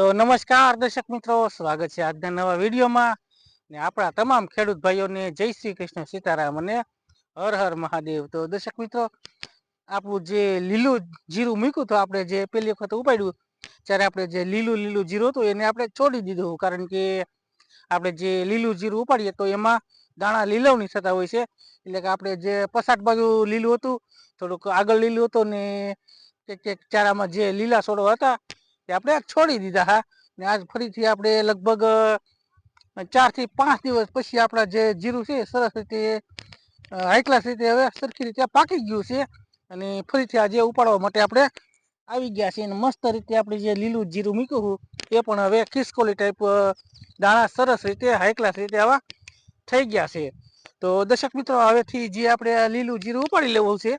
તો નમસ્કાર દર્શક મિત્રો, સ્વાગત છે આજના નવા વિડીયોમાં. ને આપણા તમામ ખેડૂત ભાઈઓને જય શ્રી કૃષ્ણ સીતારામ અને હર હર મહાદેવ. તો દર્શક મિત્રો, આપણું જે લીલું જીરું મૂક્યું હતું, આપણે જે પેલી વખત ઉપાડ્યું ત્યારે આપણે જે લીલું લીલું જીરું હતું, એને આપણે છોડી દીધું. કારણ કે આપણે જે લીલું જીરું ઉપાડીએ, તો એમાં દાણા લીલવણી થતા હોય છે. એટલે કે આપણે જે પસાટ બાજુ લીલું હતું, થોડુંક આગળ લીલું હતું ને ચારામાં જે લીલા છોડો હતા તે આપણે છોડી દીધા હા. ને આજ ફરીથી આપણે લગભગ ચારથી પાંચ દિવસ પછી આપણા જે જીરું છે સરસ રીતે હાઈક્લાસ રીતે હવે સરખી રીતે પાકી ગયું છે. અને ફરીથી આજે ઉપાડવા માટે આપણે આવી ગયા છે અને મસ્ત રીતે આપણે જે લીલું જીરું મૂક્યું એ પણ હવે ખિસકોલી ટાઈપ દાણા સરસ રીતે, હાઈકલાસ રીતે આવા થઈ ગયા છે. તો દર્શક મિત્રો, હવેથી જે આપણે લીલું જીરું ઉપાડી લેવું છે,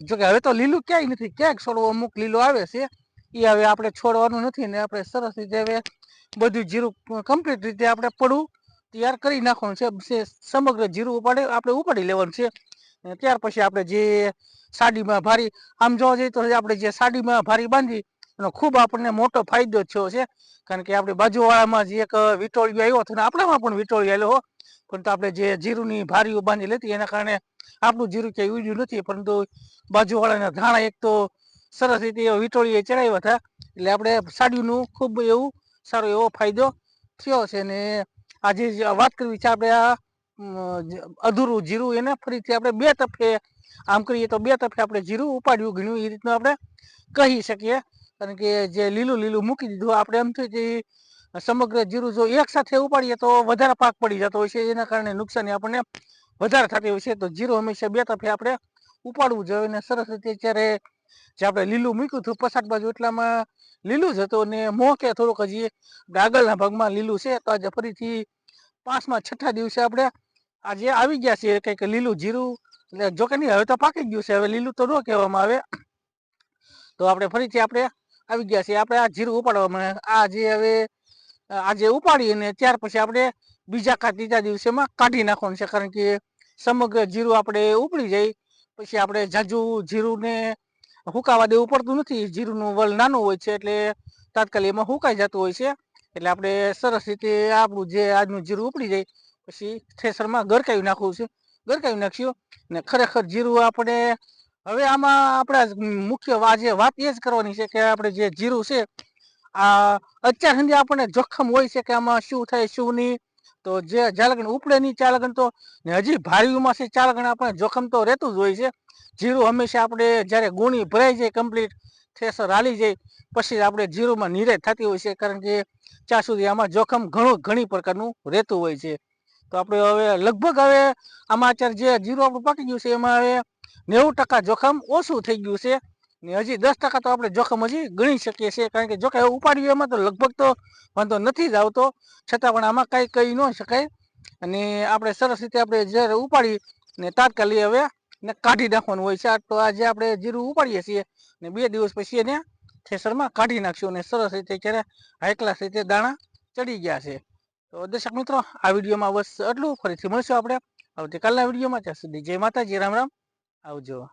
જોકે હવે તો લીલું ક્યાંય નથી, ક્યાંક છોડવું અમુક લીલો આવે છે. એ હવે આપણે છોડવાનું નથી ને આપણે સરસ રીતે હવે બધું જીરું કમ્પ્લીટ રીતે આપણે પડવું તૈયાર કરી નાખવાનું છે. સમગ્ર જીરું ઉપાડે આપણે ઉપાડી લેવાનું છે. ત્યાર પછી આપણે જે સાડીમાં ભારી આમ જોવા જઈએ તો આપણે જે સાડીમાં ભારી બાંધી એનો ખૂબ આપણને મોટો ફાયદો થયો છે. કારણ કે આપણે બાજુવાળામાં જે એક વિટોળિયો આવ્યો હતો ને આપણામાં પણ વિટોળિયો આવ્યો હો. પરંતુ આપણે જે જીરુંની ભારીઓ બાંધી લેતી એના કારણે આપણું જીરું ક્યાંય ઉજ્યું નથી. પરંતુ બાજુવાળાના ધાણા એક તો સરસ રીતે એવો વિટોળીએ ચડાવ્યા હતા. એટલે આપણે સાડીનું ખૂબ એવું સારો એવો ફાયદો થયો છે ને આજે વાત કરવી છે આપણે આ અધૂરું જીરું એને ફરીથી આપણે બે તફે આમ કરીએ તો બે તફે આપણે જીરું ઉપાડ્યું ઘણું એ રીતનું આપણે કહી શકીએ. કારણ કે જે લીલું લીલું મૂકી દીધું, આપણે એમ થયું કે સમગ્ર જીરું જો એક સાથે ઉપાડીએ તો વધારે પાક પડી જતો હોય છે, એના કારણે નુકસાની આપણને વધારે થતી હોય છે. તો જીરું હંમેશા બે તફે આપણે ઉપાડવું જોઈએ અને સરસ રીતે જ્યારે જે આપણે લીલું મૂક્યું હતું પછાટ બાજુ એટલામાં લીલું જ હતું અને મોકે થોડુંક હજી આગળના ભાગમાં લીલું છે. તો આજે ફરીથી પાંચમાં, છઠ્ઠા દિવસે આપણે આજે આવી ગયા છીએ કંઈક લીલું જીરું. એટલે જો કે નહીં, હવે તો પાકી ગયું છે. હવે લીલું તો ન કહેવામાં આવે. તો આપણે ફરીથી આપણે આવી ગયા છીએ. આપણે આ જીરું ઉપાડવામાં આ જે હવે આજે ઉપાડી અને ત્યાર પછી આપણે બીજા કા ત્રીજા દિવસેમાં કાઢી નાખવાનું છે. કારણ કે સમગ્ર જીરું આપણે ઉપડી જાય. પછી આપણે જાજુ જીરુંને હુકાવા દેવું પડતું નથી. જીરુંનું વલ નાનું હોય છે એટલે તાત્કાલિક એમાં હુકાઈ જતું હોય છે. એટલે આપણે સરસ રીતે આપણું જે આજનું જીરું ઉપડી જાય, પછી થ્રેસરમાં ગરકાવી નાખવું છે. ગરકાવી નાખ્યું ને ખરેખર જીરું આપણે હવે આમાં આપણા મુખ્ય વા- જે વાત એ જ કરવાની છે કે આપણે જે જીરું છે, આ અત્યાર સુધી આપણને જોખમ હોય છે કે આમાં શું થાય, શું નહીં. તો જે ચાલગણ ઉપડે નહીં ચાલગણ તો, ને હજી ભારીઓમાં છે ચાલગણ આપણે જોખમ તો રહેતું જ હોય છે. જીરું હંમેશા આપણે જ્યારે ગુણી ભરાઈ જાય કમ્પ્લીટ થ્રેસર હાલી જાય, પછી આપણે જીરુંમાં નિરેજ થતી હોય છે, કારણ કે ત્યાં સુધી આમાં જોખમ ઘણું ઘણી પ્રકારનું રહેતું હોય છે. તો આપણે હવે લગભગ હવે આમાં અત્યારે જે જીરું આપણું પાકી ગયું છે, એમાં હવે નેવું ટકા જોખમ ઓછું થઈ ગયું છે. ને હજી દસ ટકા તો આપણે જોખમ હજી ગણી શકીએ છીએ, કારણ કે જોકે ઉપાડવી એમાં તો લગભગ તો વાંધો નથી જ આવતો. છતાં પણ આમાં કાંઈ કહી ન શકાય. અને આપણે સરસ રીતે આપણે જ્યારે ઉપાડી ને તાત્કાલિક હવે ને કાઢી નાખવાનું હોય છે. તો આજે આપણે જીરું ઉપાડીએ છીએ ને બે દિવસ પછી એને થેસરમાં કાઢી નાખશું અને સરસ રીતે જ્યારે હાઈ રીતે દાણા ચડી ગયા છે. તો દર્શક મિત્રો, આ વિડીયોમાં બસ આટલું. ફરીથી મળશું આપણે આવતીકાલના વિડીયોમાં. ત્યાં સુધી જય માતાજી, રામ રામ. આવજો.